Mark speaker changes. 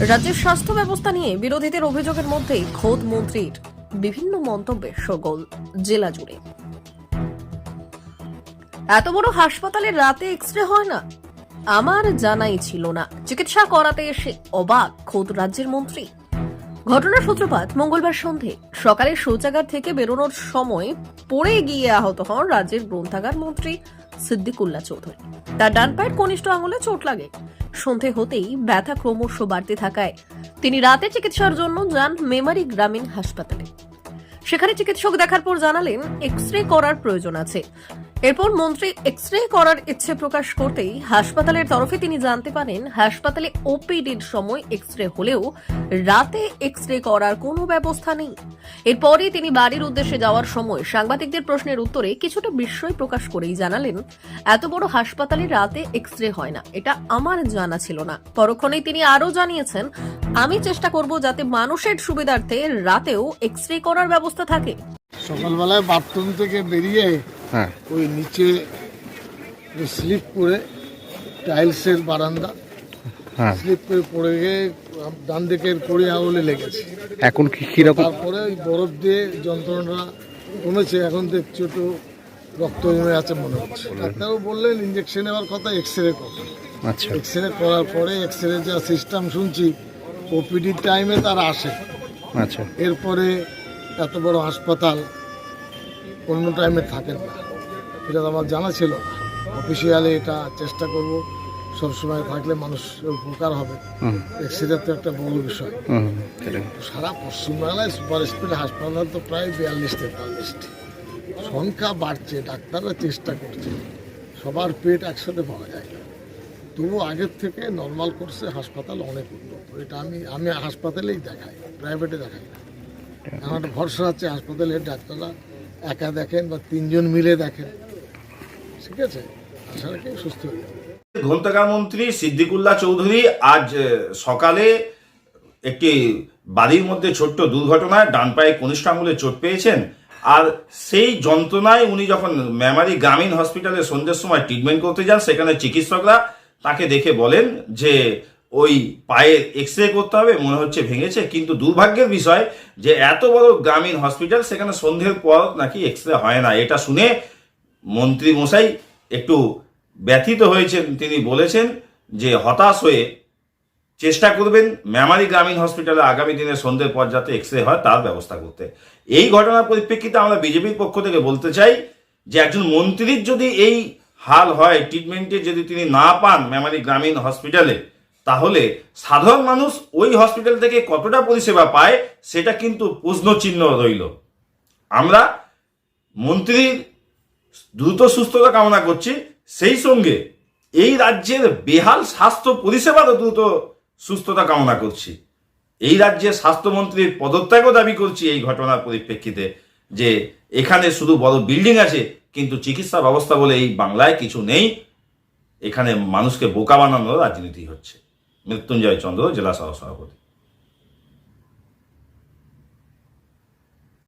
Speaker 1: রাজ্যের স্বাস্থ্য ব্যবস্থা নিয়ে বিরোধীদের অভিযোগের মধ্যেই খোদ মন্ত্রীর বিভিন্ন মন্তব্যে সগোল জেলা জুড়ে। এত বড় হাসপাতালে রাতে এক্স রে হয় না? আমার জানাই ছিল না। চিকিৎসা করাতে এসে অবাক খোদ রাজ্যের মন্ত্রী। ঘটনার সূত্রপাত মঙ্গলবার সন্ধে। সকালে শৌচাগার থেকে বেরোনোর সময় পড়ে গিয়ে আহত হন রাজ্যের গ্রন্থাগার মন্ত্রী সিদ্দিকুল্লা চৌধুরী। তার ডান পায়ের কনিষ্ঠ আঙুলে চোট লাগে। সন্ধে হতেই ব্যথা ক্রমশ বাড়তে থাকায় তিনি রাতে চিকিৎসার জন্য যান মেমারি গ্রামীণ হাসপাতালে। সেখানে চিকিৎসক দেখার পর জানালেন এক্স রে করার প্রয়োজন আছে। এরপর মন্ত্রী এক্স রে করার ইচ্ছে প্রকাশ করতেই হাসপাতালের তরফে তিনি জানতে পারেন, হাসপাতালে ওপিডির সময় এক্স রে হলেও রাতে এক্স রে করার কোনো ব্যবস্থা নেই। এরপরই তিনি বাড়ির উদ্দেশ্যে যাওয়ার সময় সাংবাদিকদের প্রশ্নের উত্তরে কিছুটা বিস্ময় প্রকাশ করেই জানালেন, এত বড় হাসপাতালে রাতে এক্স রে হয় না, এটা আমার জানা ছিল না। পরক্ষণেই তিনি আরও জানিয়েছেন, আমি চেষ্টা করব যাতে মানুষের সুবিধার্থে রাতেও এক্স রে করার ব্যবস্থা থাকে।
Speaker 2: সকালবেলায় বাথরুম থেকে বেরিয়ে
Speaker 3: হ্যাঁ।
Speaker 2: ওই নিচে স্লিপ করে টাইলসের বারান্দা
Speaker 3: হ্যাঁ।
Speaker 2: স্লিপ করে পড়ে গিয়ে ডান দিকের কড়ি আঙুলে লেগেছে।
Speaker 3: এখন কি কীরকম
Speaker 2: তারপরে ওই বরফ দিয়ে যন্ত্রণা কমেছে এখন দেখছি একটু রক্ত জমে আছে মনে হচ্ছে। ডাক্তারও বললেন ইঞ্জেকশন নেওয়ার কথা এক্স রে কথা
Speaker 3: আচ্ছা।
Speaker 2: এক্স রে করার পরে এক্স রে যা সিস্টেম শুনছি ওপিডি টাইমে তারা আসে।
Speaker 3: আচ্ছা।
Speaker 2: এরপরে এত বড় হাসপাতাল অন্য টাইমে থাকেন না। এটা তো আমার জানা ছিল। না অফিসিয়ালি এটা চেষ্টা করব। সবসময় থাকলে মানুষের উপকার হবে। এক্সিডেন্ট তো একটা বড় বিষয়। সারা পশ্চিমবাংলায় সুপার স্পিড হাসপাতাল তো প্রায় বিয়াল্লিশ তেতাল্লিশটি সংখ্যা বাড়ছে ডাক্তাররা চেষ্টা করছে। সবার পেট একসাথে পাওয়া যায়। না তবু আগের থেকে নর্মাল করছে হাসপাতাল অনেক উন্নত। এটা আমি আমি হাসপাতালেই দেখাই প্রাইভেটে দেখাই না। আমার একটা ভরসা আছে হাসপাতালের ডাক্তাররা একা দেখেন বা তিনজন মিলে দেখেন। ঠিক আছে? আশা রাখি সুস্থ
Speaker 4: গ্রন্থাগার মন্ত্রী সিদ্দিকুল্লাহ চৌধুরী আজ সকালে একটি বাড়ির মধ্যে ছোট্ট দুর্ঘটনায় ডান পায়ে কনিষ্ঠ আঙুলে চোট পেয়েছেন। আর সেই যন্ত্রণায় উনি যখন মেমারি গ্রামীণ হসপিটালে সন্ধ্যের সময় ট্রিটমেন্ট করতে যান, সেখানে চিকিৎসকরা তাকে দেখে বলেন যে ওই পায়ের এক্স রে করতে হবে, মনে হচ্ছে ভেঙেছে, কিন্তু দুর্ভাগ্যের বিষয় যে এত বড় গ্রামীণ হসপিটাল সেখানে সন্ধ্যের পর নাকি এক্স রে হয় না। এটা শুনে মন্ত্রী মশাই একটু ব্যথিত হয়েছেন। তিনি বলেছেন যে হতাশ হয়ে চেষ্টা করবেন মেমারি গ্রামীণ হসপিটালে আগামী দিনে সন্ধ্যের পর যাতে এক্স রে হয়, তার ব্যবস্থা করতে। এই ঘটনার পরিপ্রেক্ষিতে আমরা বিজেপির পক্ষ থেকে বলতে চাই যে একজন মন্ত্রীর যদি এই হাল হয় ট্রিটমেন্টে যদি তিনি না পান মেমারি গ্রামীণ হসপিটালে তাহলে সাধারণ মানুষ ওই হসপিটাল থেকে কতটা পরিষেবা পায়, সেটা কিন্তু প্রশ্নচিহ্ন রইল। আমরা মন্ত্রীর দ্রুত সুস্থতা কামনা করছি, সেই সঙ্গে এই রাজ্যের বেহাল স্বাস্থ্য পরিষেবারও দ্রুত সুস্থতা কামনা করছি। এই রাজ্যের স্বাস্থ্যমন্ত্রীর পদত্যাগও দাবি করছি এই ঘটনার পরিপ্রেক্ষিতে যে এখানে শুধু বড় বিল্ডিং আছে, কিন্তু চিকিৎসা ব্যবস্থা বলে এই বাংলায় কিছু নেই। এখানে মানুষকে বোকা বানানোর রাজনীতি হচ্ছে। মৃত্যুঞ্জয় চন্দ্র জেলা সহ সভাপতি